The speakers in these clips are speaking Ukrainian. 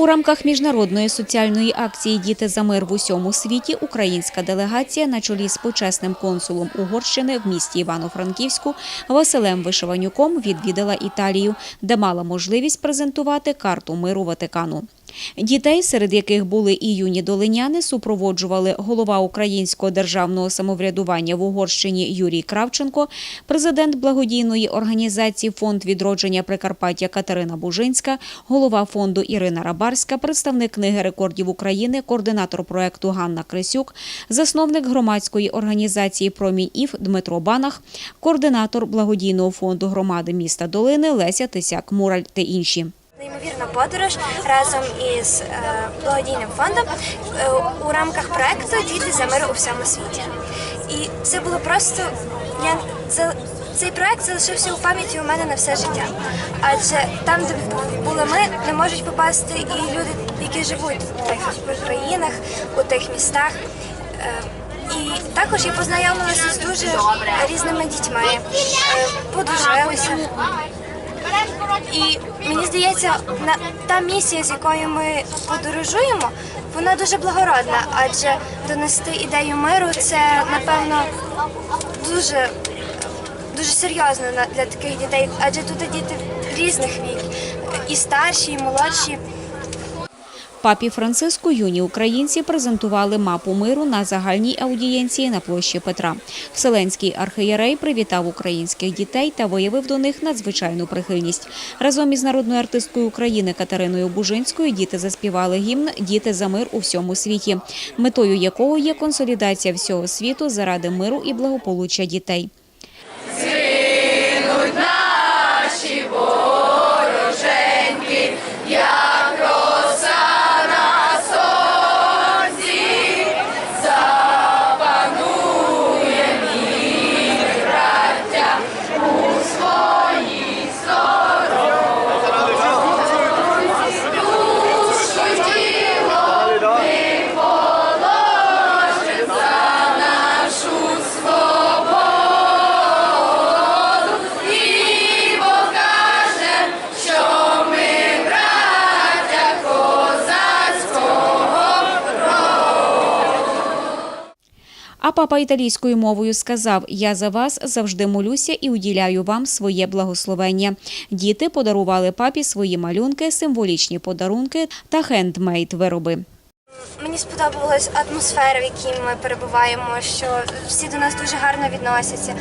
У рамках міжнародної соціальної акції Діти за мир в усьому світі українська делегація на чолі з почесним консулом Угорщини в місті Івано-Франківську Василем Вишиванюком відвідала Італію, де мала можливість презентувати карту миру Ватикану. Дітей, серед яких були і юні долиняни, супроводжували голова українського державного самоврядування в Угорщині Юрій Кравченко, президент благодійної організації Фонд відродження Прикарпаття Катерина Бужинська, голова фонду Ірина Рабарська, представник книги рекордів України, координатор проекту Ганна Крисюк, засновник громадської організації Промінь Ів Дмитро Банах, координатор благодійного фонду громади міста Долини Леся Тисяк Мураль та інші. Неймовірна подорож разом із е, благодійним фондом е, у рамках проекту Діти за мир у всьому світі. І це було просто я це, цей проект залишився у пам'яті у мене на все життя. Адже там, де були ми, не можуть попасти і люди, які живуть у тих країнах, у тих містах. Е, І також я познайомилася з дуже різними дітьми, подружилися. І мені здається, на та місія, з якою ми подорожуємо, вона дуже благородна, адже донести ідею миру це напевно дуже дуже серйозно для таких дітей, адже тут діти різних вік, і старші, і молодші. Папі Франциску юні українці презентували мапу миру на загальній аудієнції на площі Петра. Вселенський архієрей привітав українських дітей та виявив до них надзвичайну прихильність. Разом із народною артисткою України Катериною Бужинською діти заспівали гімн Діти за мир у всьому світі, метою якого є консолідація всього світу заради миру і благополуччя дітей. Папа італійською мовою сказав: Я за вас завжди молюся і уділяю вам своє благословення. Діти подарували папі свої малюнки, символічні подарунки та хендмейд вироби. Мені сподобалась атмосфера, в якій ми перебуваємо, що всі до нас дуже гарно відносяться,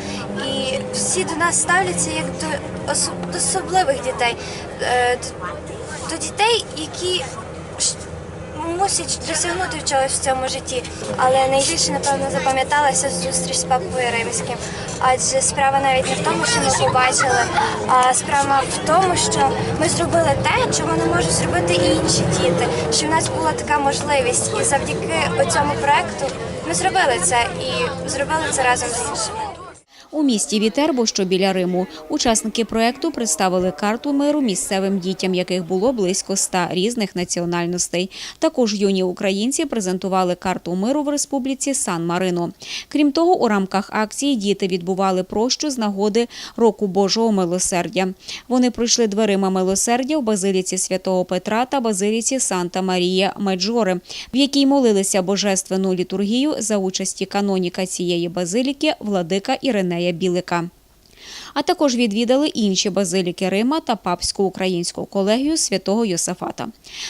і всі до нас ставляться як до, особливих дітей, е, до дітей, які мусять досягнути чогось в цьому житті. Але найбільше, напевно, запам'яталася зустріч з папою римським. Адже справа навіть не в тому, що ми побачили, а справа в тому, що ми зробили те, чого не можуть зробити і інші діти. Що в нас була така можливість, і завдяки цьому проекту ми зробили це і зробили це разом з іншими. У місті Вітербо, що біля Риму, учасники проекту представили карту миру місцевим дітям, яких було близько ста різних національностей. Також юні українці презентували карту миру в республіці Сан-Марино. Крім того, у рамках акції діти відбували прощу з нагоди року Божого милосердя. Вони пройшли дверима милосердя в базиліці святого Петра та базиліці Санта Марія Меджори, в якій молилися божественну літургію за участі каноніка цієї базиліки владика Іринея Білика. А також відвідали інші базиліки Рима та папську українську колегію святого Йосафата.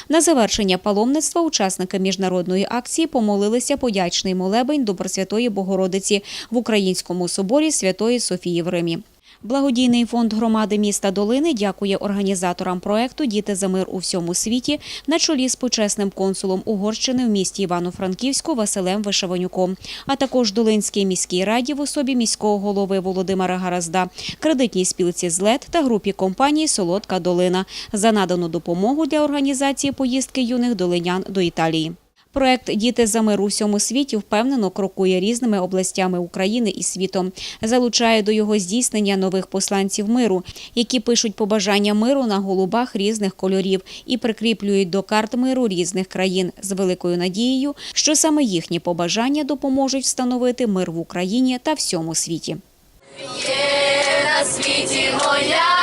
На завершення паломництва учасники міжнародної акції помолилися подячний молебень до Пресвятої Богородиці в Українському соборі Святої Софії в Римі. Благодійний фонд громади міста Долини дякує організаторам проекту Діти за мир у всьому світі на чолі з почесним консулом Угорщини в місті Івано-Франківську Василем Вишиванюком, а також Долинській міській раді в особі міського голови Володимира Гаразда, кредитній спілці «Злет» та групі компаній Солодка Долина за надану допомогу для організації поїздки юних долинян до Італії. Проект Діти за мир у всьому світі впевнено крокує різними областями України і світом, залучає до його здійснення нових посланців миру, які пишуть побажання миру на голубах різних кольорів і прикріплюють до карт миру різних країн з великою надією, що саме їхні побажання допоможуть встановити мир в Україні та всьому світі. на світі моя